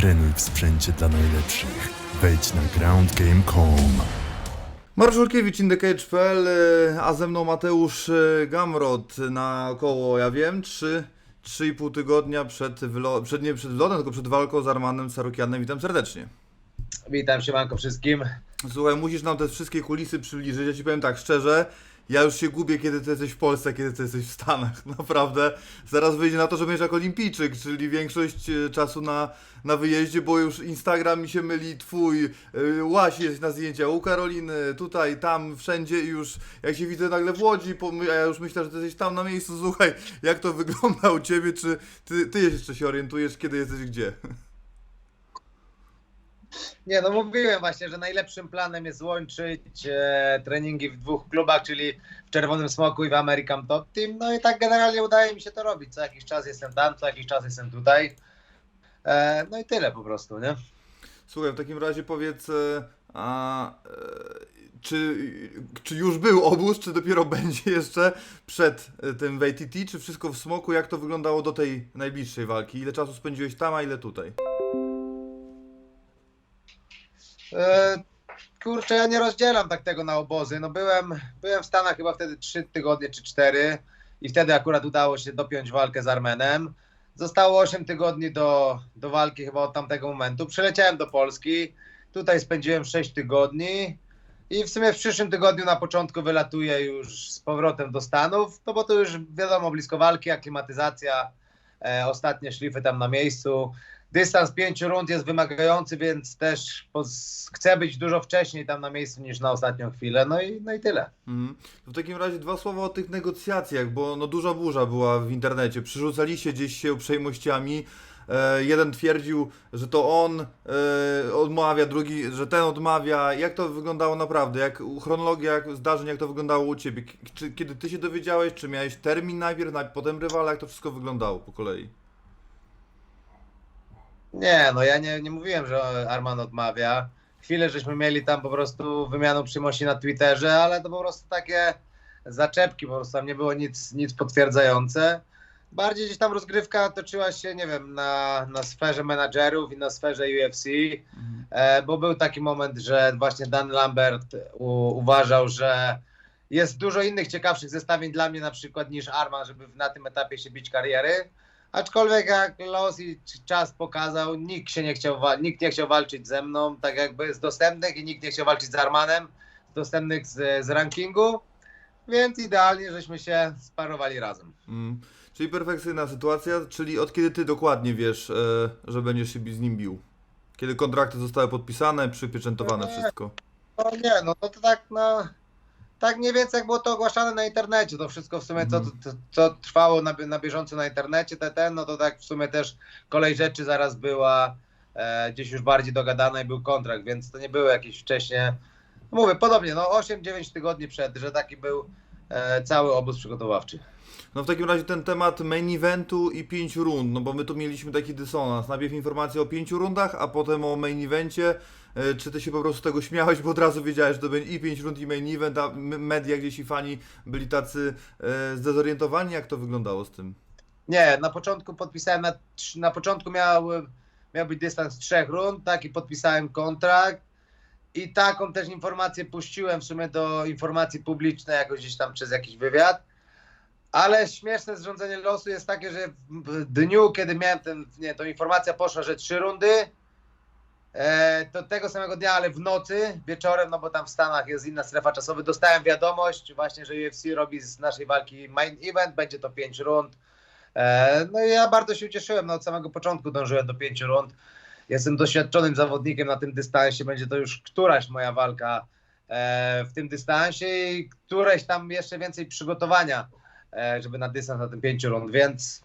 Trenuj w sprzęcie dla najlepszych. Wejdź na groundgame.com. Mariusz Olkiewicz, InTheCage.pl, y, a ze mną Mateusz y, Gamrot na około, ja wiem, 3, 3,5 tygodnia przed, wylo- przed, nie przed wylodem, tylko przed walką z Armanem Sarukianem. Witam serdecznie. Witam się Manko wszystkim. Słuchaj, musisz nam te wszystkie kulisy przybliżyć. Ja ci powiem tak szczerze, ja już się gubię, kiedy ty jesteś w Polsce, kiedy ty jesteś w Stanach. Naprawdę. Zaraz wyjdzie na to, że będziesz jak olimpijczyk, czyli większość e, czasu na, na wyjeździe, bo już Instagram mi się myli, twój, yy, Łasi jest na zdjęcia, u Karoliny, tutaj, tam, wszędzie i już jak się widzę nagle w Łodzi, a ja już myślę, że ty jesteś tam na miejscu, słuchaj, jak to wygląda u ciebie, czy ty, ty jeszcze się orientujesz, kiedy jesteś gdzie? Nie, no mówiłem właśnie, że najlepszym planem jest łączyć e, treningi w dwóch klubach, czyli w Czerwonym Smoku i w American Top Team. No i tak generalnie udaje mi się to robić. Co jakiś czas jestem tam, co jakiś czas jestem tutaj. E, no i tyle po prostu, nie? Słuchaj, w takim razie powiedz, e, a, e, czy, czy już był obóz, czy dopiero będzie jeszcze przed e, tym w ATT, czy wszystko w smoku? Jak to wyglądało do tej najbliższej walki? Ile czasu spędziłeś tam, a ile tutaj? Kurczę, ja nie rozdzielam tak tego na obozy. No byłem, byłem w Stanach chyba wtedy 3 tygodnie czy 4 i wtedy akurat udało się dopiąć walkę z Armenem. Zostało 8 tygodni do, do walki chyba od tamtego momentu. Przyleciałem do Polski, tutaj spędziłem 6 tygodni i w sumie w przyszłym tygodniu na początku wylatuję już z powrotem do Stanów, no bo to już wiadomo, blisko walki, aklimatyzacja, e, ostatnie szlify tam na miejscu. Dystans pięciu rund jest wymagający, więc też chcę być dużo wcześniej tam na miejscu niż na ostatnią chwilę. No i, no i tyle. Mhm. To w takim razie dwa słowa o tych negocjacjach, bo no duża burza była w internecie. Przerzucaliście gdzieś się uprzejmościami. E, jeden twierdził, że to on e, odmawia, drugi, że ten odmawia. Jak to wyglądało naprawdę? Jak chronologia jak zdarzeń, jak to wyglądało u ciebie? Kiedy ty się dowiedziałeś, czy miałeś termin najpierw potem rywala? Jak to wszystko wyglądało po kolei? Nie, no ja nie, nie mówiłem, że Arman odmawia. Chwilę żeśmy mieli tam po prostu wymianą przyjemności na Twitterze, ale to po prostu takie zaczepki, po prostu tam nie było nic, nic potwierdzające. Bardziej gdzieś tam rozgrywka toczyła się, nie wiem, na, na sferze menadżerów i na sferze UFC. E, bo był taki moment, że właśnie Dan Lambert u, uważał, że jest dużo innych ciekawszych zestawień dla mnie na przykład niż Arman, żeby na tym etapie się bić kariery. Aczkolwiek jak los i czas pokazał, nikt się nie chciał, nikt nie chciał walczyć ze mną, tak jakby z dostępnych i nikt nie chciał walczyć z Armanem, z dostępnych z, z rankingu, więc idealnie, żeśmy się sparowali razem. Mm. Czyli perfekcyjna sytuacja, czyli od kiedy ty dokładnie wiesz, e, że będziesz się z nim bił? Kiedy kontrakty zostały podpisane, przypieczętowane Nie. wszystko? No nie, no to, tak, no. Tak mniej więcej jak było to ogłaszane na internecie, to wszystko w sumie, co, Mhm. co, co trwało na, na bieżąco na internecie, te, ten, no to tak w sumie też kolej rzeczy zaraz była e, gdzieś już bardziej dogadana i był kontrakt, więc to nie było jakieś wcześniej, mówię, podobnie, no 8-9 tygodni przed, że taki był cały obóz przygotowawczy. No w takim razie ten temat main eventu i pięciu rund, no bo my tu mieliśmy taki dysonans. Najpierw informacje o pięciu rundach, a potem o main evencie. E, Czy ty się po prostu tego śmiałeś, bo od razu wiedziałeś, że to będzie i pięć rund i main event, a media gdzieś i fani byli tacy e, zdezorientowani? Jak to wyglądało z tym? Nie, na początku podpisałem, na, na początku miał, miał być dystans trzech rund, tak, i podpisałem kontrakt. I taką też informację puściłem w sumie do informacji publicznej, jakoś gdzieś tam przez jakiś wywiad. Ale śmieszne zrządzenie losu jest takie, że w dniu, kiedy miałem ten, nie, to informacja poszła, że trzy rundy, e, to tego samego dnia, ale w nocy, wieczorem, no bo tam w Stanach jest inna strefa czasowa, dostałem wiadomość właśnie, że UFC robi z naszej walki main event, będzie to pięć rund. E, No i ja bardzo się ucieszyłem, no od samego początku dążyłem do pięciu rund. Jestem doświadczonym zawodnikiem na tym dystansie, będzie to już któraś moja walka e, w tym dystansie i któreś tam jeszcze więcej przygotowania, e, żeby na dystans na tym pięciu rund, więc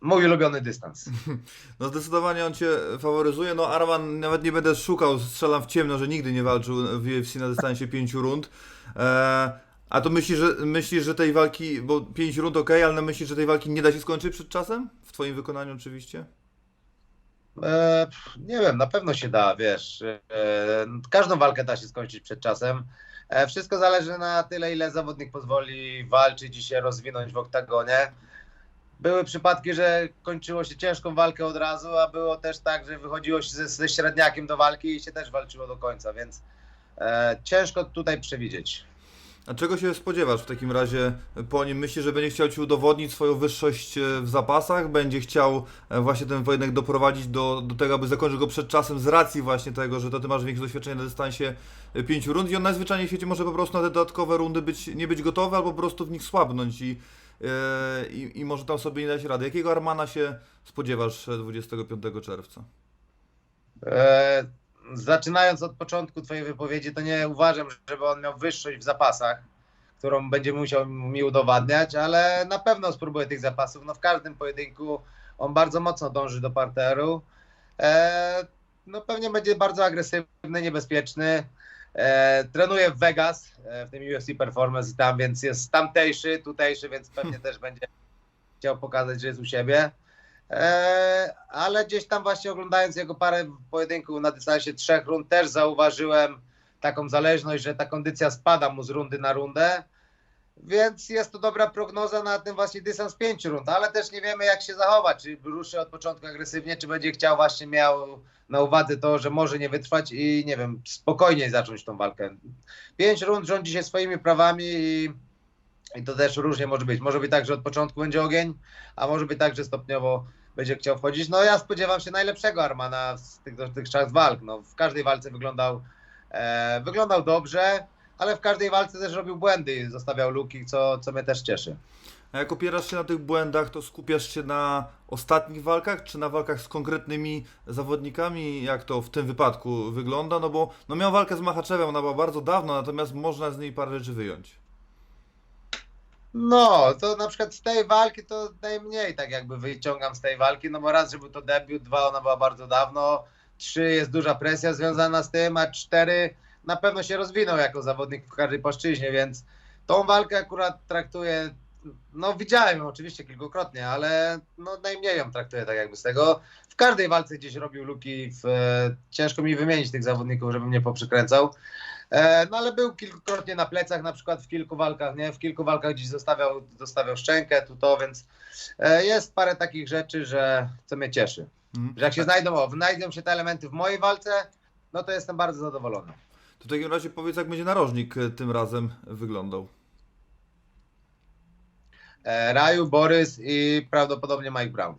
mój ulubiony dystans. No zdecydowanie on cię faworyzuje. No Arman nawet nie będę szukał, strzelam w ciemno, że nigdy nie walczył w UFC na dystansie pięciu rund. E, a to myślisz, że, myślisz, że tej walki, bo pięć rund ok, ale myślisz, że tej walki nie da się skończyć przed czasem? W twoim wykonaniu oczywiście? E, nie wiem, na pewno się da, wiesz. E, każdą walkę da się skończyć przed czasem. E, wszystko zależy na tyle, ile zawodnik pozwoli walczyć i się rozwinąć w oktagonie. były przypadki, że kończyło się ciężką walkę od razu, a było też tak, że wychodziło się ze, ze średniakiem do walki i się też walczyło do końca, więc ciężko tutaj przewidzieć. A czego się spodziewasz w takim razie po nim? Myślisz, że będzie chciał Ci udowodnić swoją wyższość e, w zapasach? Będzie chciał e, właśnie ten pojedynek doprowadzić do, do tego, aby zakończył go przed czasem z racji właśnie tego, że to Ty masz większe doświadczenie na dystansie e, pięciu rund i on najzwyczajniej w świecie może po prostu na te dodatkowe rundy być, nie być gotowy albo po prostu w nich słabnąć i, i, i może tam sobie nie dać rady. Jakiego Armana się spodziewasz e, 25 czerwca? Zaczynając od początku Twojej wypowiedzi, to nie uważam, żeby on miał wyższość w zapasach, którą będzie musiał mi udowadniać, ale na pewno spróbuję tych zapasów. No w każdym pojedynku on bardzo mocno dąży do parteru. E, no pewnie będzie bardzo agresywny, niebezpieczny. E, trenuje w Vegas, e, w tym UFC Performance i tam, więc jest tamtejszy, tutejszy, więc pewnie też będzie chciał pokazać, że jest u siebie. E, ale gdzieś tam właśnie oglądając jego parę pojedynków na dystansie trzech rund też zauważyłem taką zależność, że ta kondycja spada mu z rundy na rundę. Więc jest to dobra prognoza na ten właśnie dystans pięciu rund, ale też nie wiemy jak się zachować, czy ruszy od początku agresywnie, czy będzie chciał właśnie miał na uwadze to, że może nie wytrwać i nie wiem, spokojniej zacząć tą walkę. Pięć rund rządzi się swoimi prawami i, i to też różnie może być. Może być tak, że od początku będzie ogień, a może być tak, że stopniowo będzie chciał wchodzić. No ja spodziewam się najlepszego Armana z tych dotychczas walk. No, w każdej walce wyglądał, e, wyglądał dobrze, ale w każdej walce też robił błędy i zostawiał luki, co, co mnie też cieszy. A jak opierasz się na tych błędach, to skupiasz się na ostatnich walkach, czy na walkach z konkretnymi zawodnikami? Jak to w tym wypadku wygląda? No bo no miał walkę z Machaczewem, ona była bardzo dawno, natomiast można z niej parę rzeczy wyjąć. No, to na przykład z tej walki to najmniej tak jakby wyciągam z tej walki, no bo raz, że był to debiut, dwa, ona była bardzo dawno, trzy, jest duża presja związana z tym, a cztery, na pewno się rozwinął jako zawodnik w każdej płaszczyźnie, więc tą walkę akurat traktuję, no widziałem ją oczywiście kilkukrotnie, ale no najmniej ją traktuję tak jakby z tego. W każdej walce gdzieś robił luki, w, e, ciężko mi wymienić tych zawodników, żebym nie poprzykręcał. E, No ale był kilkukrotnie na plecach, na przykład w kilku walkach, nie? W kilku walkach gdzieś zostawiał, zostawiał szczękę, tu to, więc e, jest parę takich rzeczy, że co mnie cieszy. Mhm. Że jak się znajdą, o, znajdą się te elementy w mojej walce, no to jestem bardzo zadowolony. To w takim razie powiedz, jak będzie narożnik e, tym razem wyglądał. Raju, Borys i prawdopodobnie Mike Brown.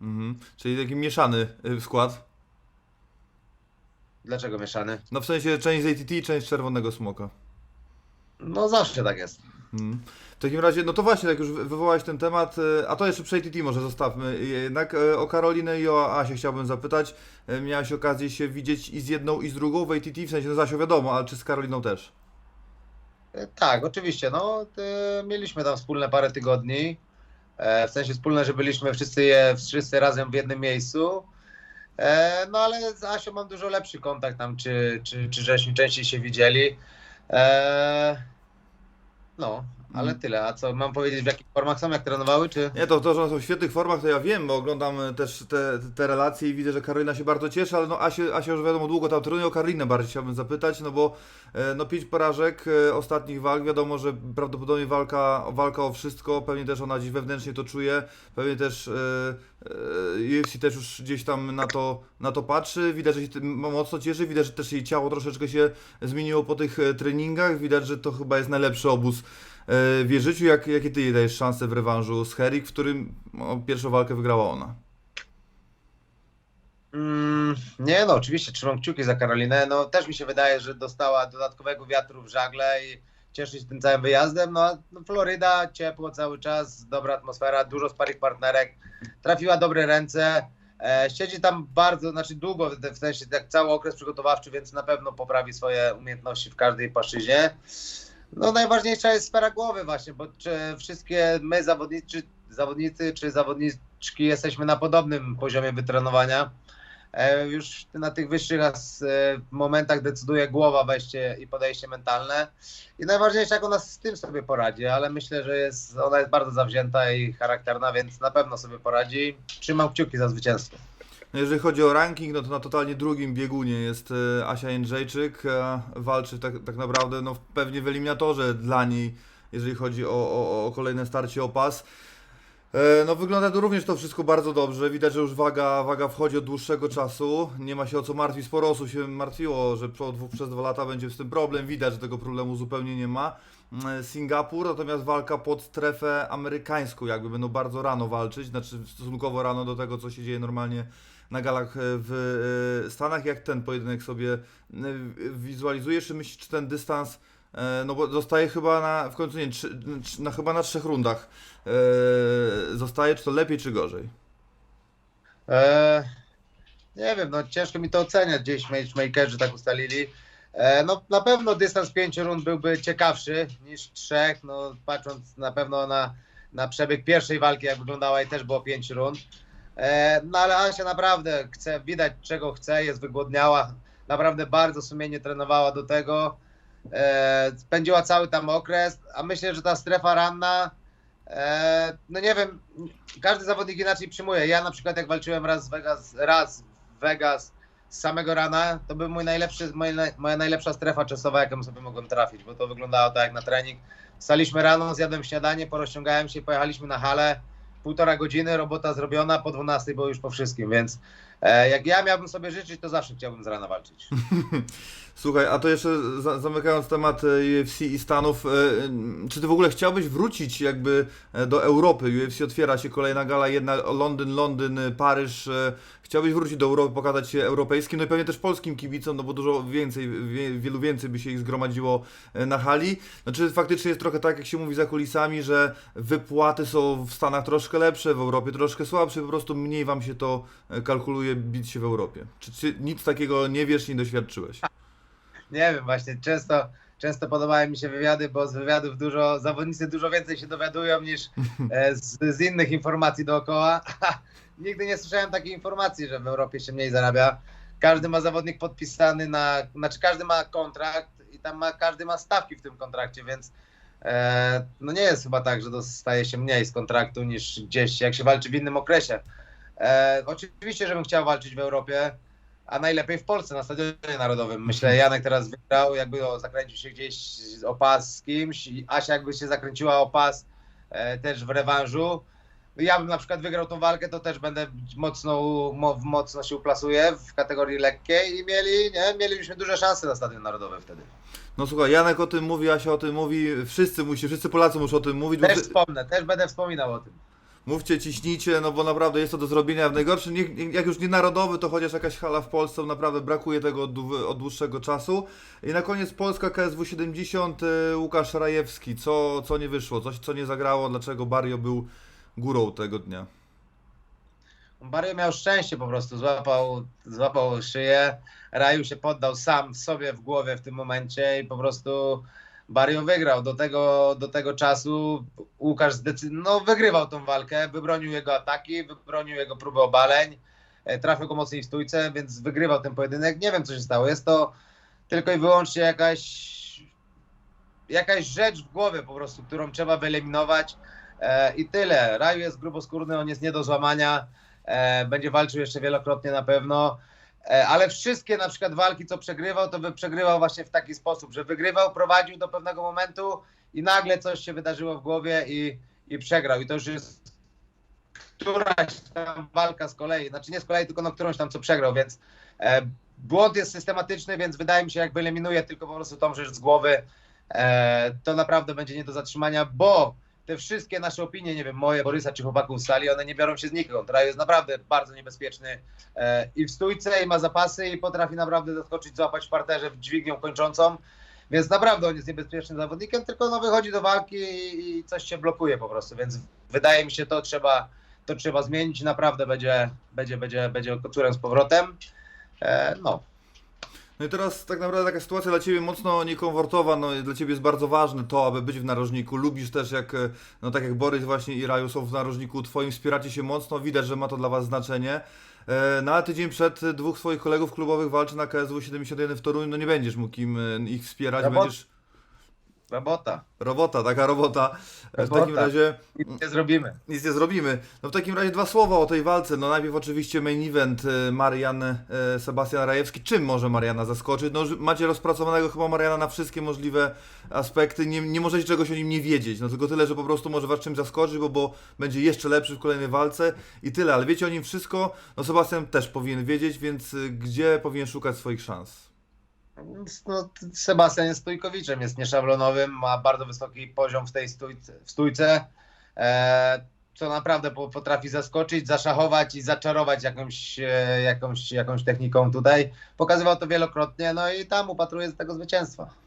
Mhm. Czyli taki mieszany skład. Dlaczego mieszany? No w sensie część z ATT, część Czerwonego Smoka. No zawsze tak jest. Mhm. W takim razie, no to właśnie, jak już wy- wywołałeś ten temat, e, a to jeszcze przy ATT może zostawmy. Jednak e, o Karolinę i o Asię chciałbym zapytać. E, Miałeś okazję się widzieć i z jedną i z drugą w ATT, w sensie no Zasiu wiadomo, ale czy z Karoliną też? Tak, oczywiście. No, mieliśmy tam wspólne parę tygodni. W sensie wspólne, że byliśmy wszyscy, wszyscy razem w jednym miejscu. E, no ale z Asią mam dużo lepszy kontakt tam, czy, czy, czy żeśmy częściej się widzieli. E, no, ale Mhm. tyle. A co mam powiedzieć, w jakich formach są, jak trenowały, czy? Nie, to, to, że one są w świetnych formach, to ja wiem, bo oglądam e, też te, te relacje i widzę, że Karolina się bardzo cieszy, ale no Asia, Asia już wiadomo długo tam trenuje, o Karolinę bardziej chciałbym zapytać, no bo e, no pięć porażek e, ostatnich walk, wiadomo, że prawdopodobnie walka, walka o wszystko, pewnie też ona gdzieś wewnętrznie to czuje, pewnie też e, UFC też już gdzieś tam na to, na to patrzy, widać, że się mocno cieszy, widać, że też jej ciało troszeczkę się zmieniło po tych treningach, widać, że to chyba jest najlepszy obóz e, w jej życiu, jak, jakie ty jej dajesz szansę w rewanżu z Herik, w którym no, pierwszą walkę wygrała ona. Mm, nie no, oczywiście trzymam kciuki za Karolinę. No też mi się wydaje, że dostała dodatkowego wiatru w żagle i cieszy się tym całym wyjazdem. No, no Floryda, ciepło cały czas, dobra atmosfera, dużo sparych partnerek, trafiła dobre ręce. E, siedzi tam bardzo, znaczy długo, w sensie tak cały okres przygotowawczy, więc na pewno poprawi swoje umiejętności w każdej płaszczyźnie. No najważniejsza jest sfera głowy właśnie, bo czy wszystkie my zawodnicy, zawodnicy czy zawodniczki jesteśmy na podobnym poziomie wytrenowania. E, Już na tych wyższych e, momentach decyduje głowa, wejście i podejście mentalne. I najważniejsze, jak ona z tym sobie poradzi, ale myślę, że jest, ona jest bardzo zawzięta i charakterna, więc na pewno sobie poradzi. Trzymam kciuki za zwycięstwo. No jeżeli chodzi o ranking, no to na totalnie drugim biegunie jest e, Asia Jędrzejczyk, e, walczy tak, tak naprawdę no, pewnie w eliminatorze dla niej, jeżeli chodzi o, o, o kolejne starcie o pas. E, No wygląda to również to wszystko bardzo dobrze. Widać, że już waga, waga wchodzi od dłuższego czasu. Nie ma się o co martwić. Sporo osób się martwiło, że przez dwa lata będzie z tym problem. Widać, że tego problemu zupełnie nie ma. Singapur, natomiast walka pod strefę amerykańską, jakby będą bardzo rano walczyć, znaczy stosunkowo rano do tego, co się dzieje normalnie na galach e, w e, Stanach. Jak ten pojedynek sobie e, wizualizujesz? Czy myślisz, czy ten dystans No bo zostaje chyba na, w końcu nie, na, chyba na trzech rundach zostaje, czy to lepiej, czy gorzej? Nie wiem, no ciężko mi to oceniać, gdzieś matchmakerzy tak ustalili. No na pewno dystans pięciu rund byłby ciekawszy niż trzech, no patrząc na pewno na, na przebieg pierwszej walki, jak wyglądała i też było pięć rund. E, no ale Asia naprawdę chce, widać czego chce, jest wygłodniała, naprawdę bardzo sumiennie trenowała do tego. E, spędziła cały tam okres, a myślę, że ta strefa ranna, e, no nie wiem, każdy zawodnik inaczej przyjmuje. Ja na przykład jak walczyłem raz w Vegas, raz w Vegas z samego rana, to był mój najlepszy, moja, naj- moja najlepsza strefa czasowa, jaką sobie mogłem trafić, bo to wyglądało tak jak na trening. Wstaliśmy rano, zjadłem śniadanie, porozciągałem się, pojechaliśmy na halę, półtora godziny, robota zrobiona, po 12 było już po wszystkim, więc jak ja miałbym sobie życzyć, to zawsze chciałbym z rana walczyć. Słuchaj, a to jeszcze za, zamykając temat e, UFC i Stanów, e, czy ty w ogóle chciałbyś wrócić jakby e, do Europy? UFC otwiera się kolejna gala, jedna Londyn, Londyn, e, Paryż. e, Chciałbyś wrócić do Europy, pokazać się europejskim, no i pewnie też polskim kibicom, no bo dużo więcej, wie, wielu więcej by się ich zgromadziło e, na hali. Znaczy faktycznie jest trochę tak, jak się mówi za kulisami, że wypłaty są w Stanach troszkę lepsze, w Europie troszkę słabsze, po prostu mniej wam się to e, bić się w Europie. Czy, czy nic takiego nie wiesz, nie doświadczyłeś? Nie wiem, właśnie często, często podobają mi się wywiady, bo z wywiadów dużo, zawodnicy dużo więcej się dowiadują niż e, z, z innych informacji dookoła. Nigdy nie słyszałem takiej informacji, że w Europie się mniej zarabia. Każdy ma zawodnik podpisany na, znaczy każdy ma kontrakt i tam ma, każdy ma stawki w tym kontrakcie, więc e, no nie jest chyba tak, że dostaje się mniej z kontraktu niż gdzieś, jak się walczy w innym okresie. E, oczywiście, żebym chciał walczyć w Europie, a najlepiej w Polsce, na Stadionie Narodowym. Myślę, Janek teraz wygrał, jakby o, zakręcił się gdzieś o pas z kimś, Asia jakby się zakręciła o pas e, też w rewanżu. Ja bym na przykład wygrał tą walkę, to też będę mocno, mo, mocno się uplasuję w kategorii lekkiej i mieli, nie, mielibyśmy duże szanse na Stadion Narodowy wtedy. No słuchaj, Janek o tym mówi, Asia o tym mówi, wszyscy musi, wszyscy Polacy muszą o tym mówić. Też wspomnę, też będę wspominał o tym. Mówcie, ciśnijcie, no bo naprawdę jest to do zrobienia. W najgorszym, jak już nie narodowy, to chociaż jakaś hala w Polsce, naprawdę brakuje tego od, od dłuższego czasu. I na koniec Polska KSW 70, y, Łukasz Rajewski. Co, co nie wyszło, coś co nie zagrało, dlaczego Barrio był górą tego dnia? Barrio miał szczęście po prostu, złapał, złapał szyję, Raju się poddał sam sobie w głowie w tym momencie i po prostu Barrio wygrał. Do tego, do tego czasu Łukasz no, wygrywał tą walkę, wybronił jego ataki, wybronił jego próby obaleń, e, trafił go mocniej w stójce, więc wygrywał ten pojedynek. Nie wiem, co się stało. Jest to tylko i wyłącznie jakaś jakaś rzecz w głowie po prostu, którą trzeba wyeliminować e, i tyle. Raju jest gruboskórny, on jest nie do złamania, e, będzie walczył jeszcze wielokrotnie na pewno, ale wszystkie na przykład walki, co przegrywał, to by przegrywał właśnie w taki sposób, że wygrywał, prowadził do pewnego momentu i nagle coś się wydarzyło w głowie i, i przegrał. I to już jest któraś tam walka z kolei, znaczy nie z kolei, tylko no którąś tam co przegrał, więc e, błąd jest systematyczny, więc wydaje mi się, jak wyeliminuje tylko po prostu tą rzecz z głowy, e, to naprawdę będzie nie do zatrzymania, bo te wszystkie nasze opinie, nie wiem, moje, Borysa czy chłopaków z sali, one nie biorą się znikąd. Raju jest naprawdę bardzo niebezpieczny e, i w stójce, i ma zapasy, i potrafi naprawdę zaskoczyć, złapać w parterze w dźwignią kończącą, więc naprawdę on jest niebezpiecznym zawodnikiem, tylko no wychodzi do walki i, i coś się blokuje po prostu, więc wydaje mi się, to trzeba, to trzeba zmienić, naprawdę będzie, będzie, będzie, będzie kocurem z powrotem. E, no, No i teraz tak naprawdę taka sytuacja dla Ciebie mocno niekomfortowa, no dla Ciebie jest bardzo ważne to, aby być w narożniku. Lubisz też jak, e, no tak jak Borys właśnie i Raju są w narożniku Twoim, wspieracie się mocno, widać, że ma to dla Was znaczenie. E, No a tydzień przed dwóch swoich kolegów klubowych walczy na KSW 71 w Toruniu, no nie będziesz mógł im e, ich wspierać, No będziesz... Robota. Robota, taka robota. W Robota. takim razie Nic nie zrobimy. nic nie zrobimy. No w takim razie dwa słowa o tej walce. No najpierw oczywiście main event e, Marian e, Sebastian Rajewski. Czym może Mariana zaskoczyć? No macie rozpracowanego chyba Mariana na wszystkie możliwe aspekty. Nie, nie możecie czegoś o nim nie wiedzieć. No tylko tyle, że po prostu może was czymś zaskoczyć, bo, bo będzie jeszcze lepszy w kolejnej walce i tyle. Ale wiecie o nim wszystko. No Sebastian też powinien wiedzieć, więc e, gdzie powinien szukać swoich szans? No, Sebastian jest stójkowiczem, jest nieszablonowym, ma bardzo wysoki poziom w tej stójce, w stójce e, co naprawdę po- potrafi zaskoczyć, zaszachować i zaczarować jakąś, e, jakąś, jakąś techniką tutaj. Pokazywał to wielokrotnie, no i tam upatruję z tego zwycięstwa.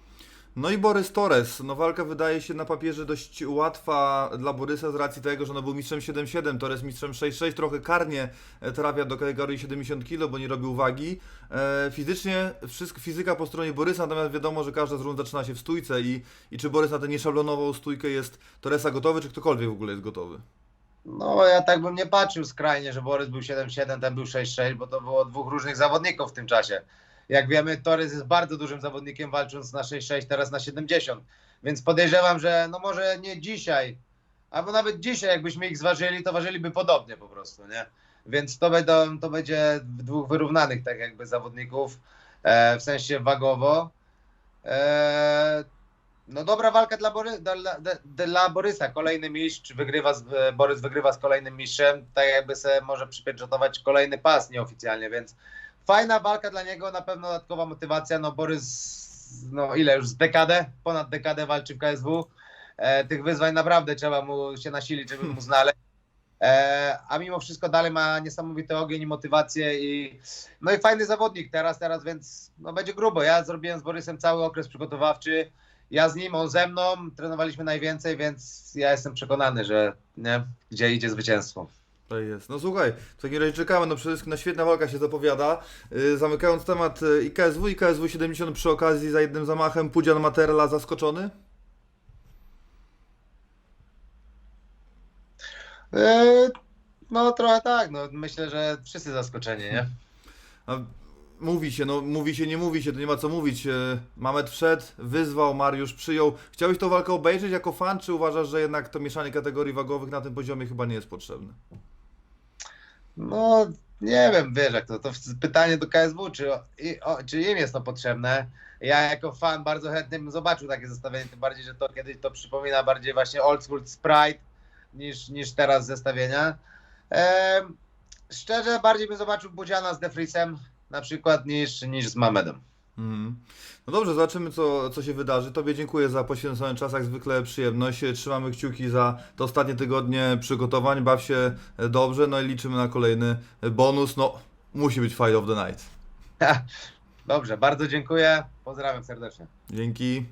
No i Borys Torres. No walka wydaje się na papierze dość łatwa dla Borysa z racji tego, że no był mistrzem 7-7, Torres mistrzem 6-6, trochę karnie e, trafia do kategorii 70 kg, bo nie robił wagi. E, fizycznie wszystko, fizyka po stronie Borysa, natomiast wiadomo, że każda z rund zaczyna się w stójce i, i czy Borys na tę nieszablonową stójkę jest Torresa gotowy, czy ktokolwiek w ogóle jest gotowy? No ja tak bym nie patrzył skrajnie, że Borys był 7-7, ten był 6-6, bo to było dwóch różnych zawodników w tym czasie. Jak wiemy, Torres jest bardzo dużym zawodnikiem, walcząc na 6-6, teraz na 70. Więc podejrzewam, że no może nie dzisiaj, albo nawet dzisiaj, jakbyśmy ich zważyli, to ważyliby podobnie po prostu, nie? Więc to, będą, to będzie dwóch wyrównanych tak jakby zawodników, e, w sensie wagowo. E, no dobra walka dla, Bory, dla, dla, Borysa. Kolejny mistrz wygrywa z, e, Borys wygrywa z kolejnym mistrzem, tak jakby se może przypieczętować kolejny pas nieoficjalnie, więc fajna walka dla niego, na pewno dodatkowa motywacja. No Borys, no ile już z dekadę, ponad dekadę walczy w KSW. E, tych wyzwań naprawdę trzeba mu się nasilić, żeby mu znaleźć. E, a mimo wszystko dalej ma niesamowity ogień i motywację i no i fajny zawodnik teraz, teraz, więc no będzie grubo. Ja zrobiłem z Borysem cały okres przygotowawczy. Ja z nim, on ze mną, trenowaliśmy najwięcej, więc ja jestem przekonany, że nie, gdzie idzie zwycięstwo. To jest. No słuchaj, w takim razie czekamy, no przede wszystkim na świetna walka się zapowiada. Yy, zamykając temat yy, IKSW, IKSW 70 przy okazji za jednym zamachem Pudzian Materla zaskoczony? E, no trochę tak, no myślę, że wszyscy zaskoczeni, nie? A mówi się, no mówi się, nie mówi się, to nie ma co mówić. Yy, Mamet wszedł, wyzwał, Mariusz przyjął. Chciałeś tą walkę obejrzeć jako fan, czy uważasz, że jednak to mieszanie kategorii wagowych na tym poziomie chyba nie jest potrzebne? No nie wiem, wiesz jak to, to pytanie do KSW, czy, o, czy im jest to potrzebne. Ja jako fan bardzo chętnie bym zobaczył takie zestawienie, tym bardziej, że to kiedyś to przypomina bardziej właśnie Old School Sprite niż, niż teraz zestawienia. Szczerze, bardziej bym zobaczył Budziana z Defrisem na przykład niż, niż z Mamedem. Mhm. No dobrze, zobaczymy co, co się wydarzy. Tobie dziękuję za poświęcony czas, jak zwykle przyjemność. Trzymamy kciuki za te ostatnie tygodnie przygotowań. Baw się dobrze, no i liczymy na kolejny bonus. No, musi być Fight of the Night. Dobrze, bardzo dziękuję. Pozdrawiam serdecznie. Dzięki.